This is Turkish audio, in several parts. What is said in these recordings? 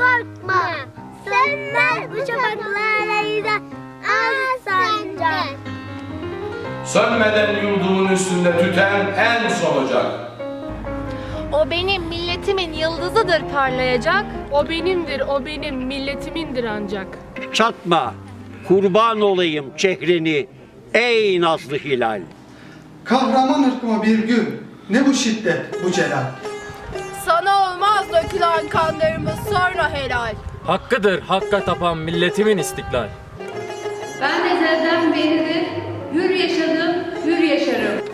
korkma. Sönmez bu şafaklarla yüzen al sancak. Sönmeden yurdumun üstünde tüten en son ocak. O benim milletimin yıldızıdır parlayacak. O benimdir, o benim milletimindir ancak. Çatma, kurban olayım çehreni ey nazlı hilal. Kahraman ırkıma bir gün ne bu şiddet bu celal. Olmaz dökülen kanlarımız sonra helal. Hakkıdır hakka tapan milletimin istiklal. Ben ezelden beridir hür yaşadım, hür yaşarım.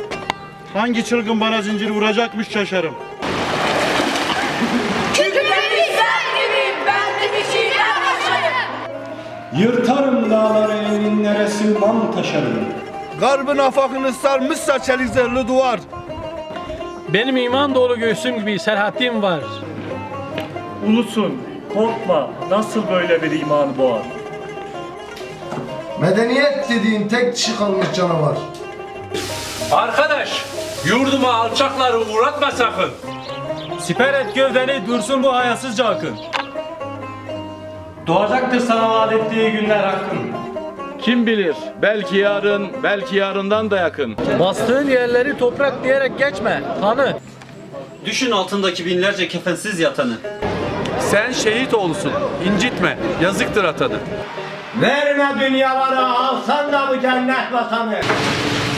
Hangi çılgın bana zincir vuracakmış şaşarım. Yırtarım dağları enginlere sığmam taşarım. Garbın afakını sarmışsa çelik zırhlı duvar. Benim iman dolu göğsüm gibi serhatim var. Ulusun, korkma, nasıl böyle bir iman boğar? Medeniyet dediğin tek dişi kalmış canavar. Arkadaş, yurduma alçakları uğratma sakın. Siper et gövdeni dursun bu hayasızca akın. Doğacaktır sana vaat ettiği günler hakkın. Kim bilir belki yarın belki yarından da yakın. Bastığın yerleri toprak diyerek geçme, tanı. Düşün altındaki binlerce kefensiz yatanı. Sen şehit olsun incitme yazıktır atanı. Verme dünyalara alsan da bu cennet vatanı.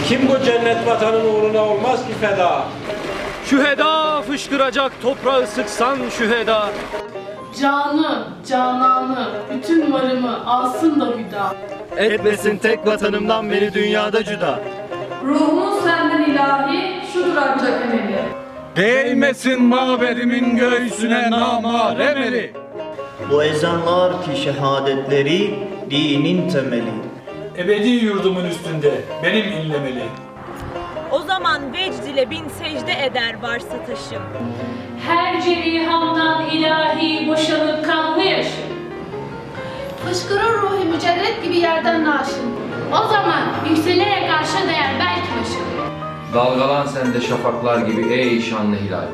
Kim bu cennet vatanın uğruna olmaz ki feda? Şüheda fışkıracak toprağı sıksan şüheda. Canı, cananı, bütün varımı alsın da hüda. Etmesin tek vatanımdan beni dünyada cüda. Ruhumun senden ilahi, şudur ancak emeli. Değmesin mabedimin göğsüne namarem eli. Bu ezanlar ki şehadetleri dinin temeli. Ebedi yurdumun üstünde benim inlemeli. O zaman vecd ile bin secde eder varsa taşım. Her cerihamdan ilahi boşanıp kanlı yaşım. Fışkırır ruhi mücerret gibi yerden naşın. O zaman yükselerek arşa değer belki başım. Dalgalan sen de şafaklar gibi ey şanlı hilal.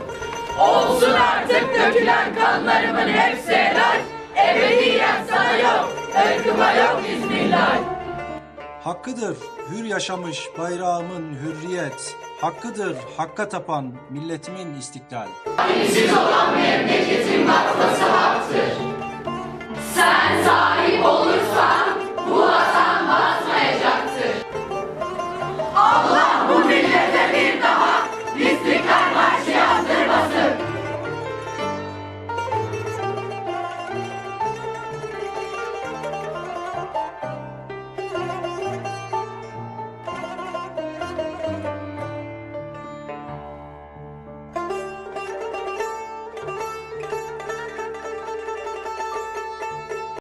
Olsun artık dökülen kanlarımın hepsi helal. Ebediyen sana yok, ırkıma yok bismillah. Hakkıdır hür yaşamış bayrağımın hürriyet. Hakkıdır hakka tapan milletimin istiklal. Siz olan haktır.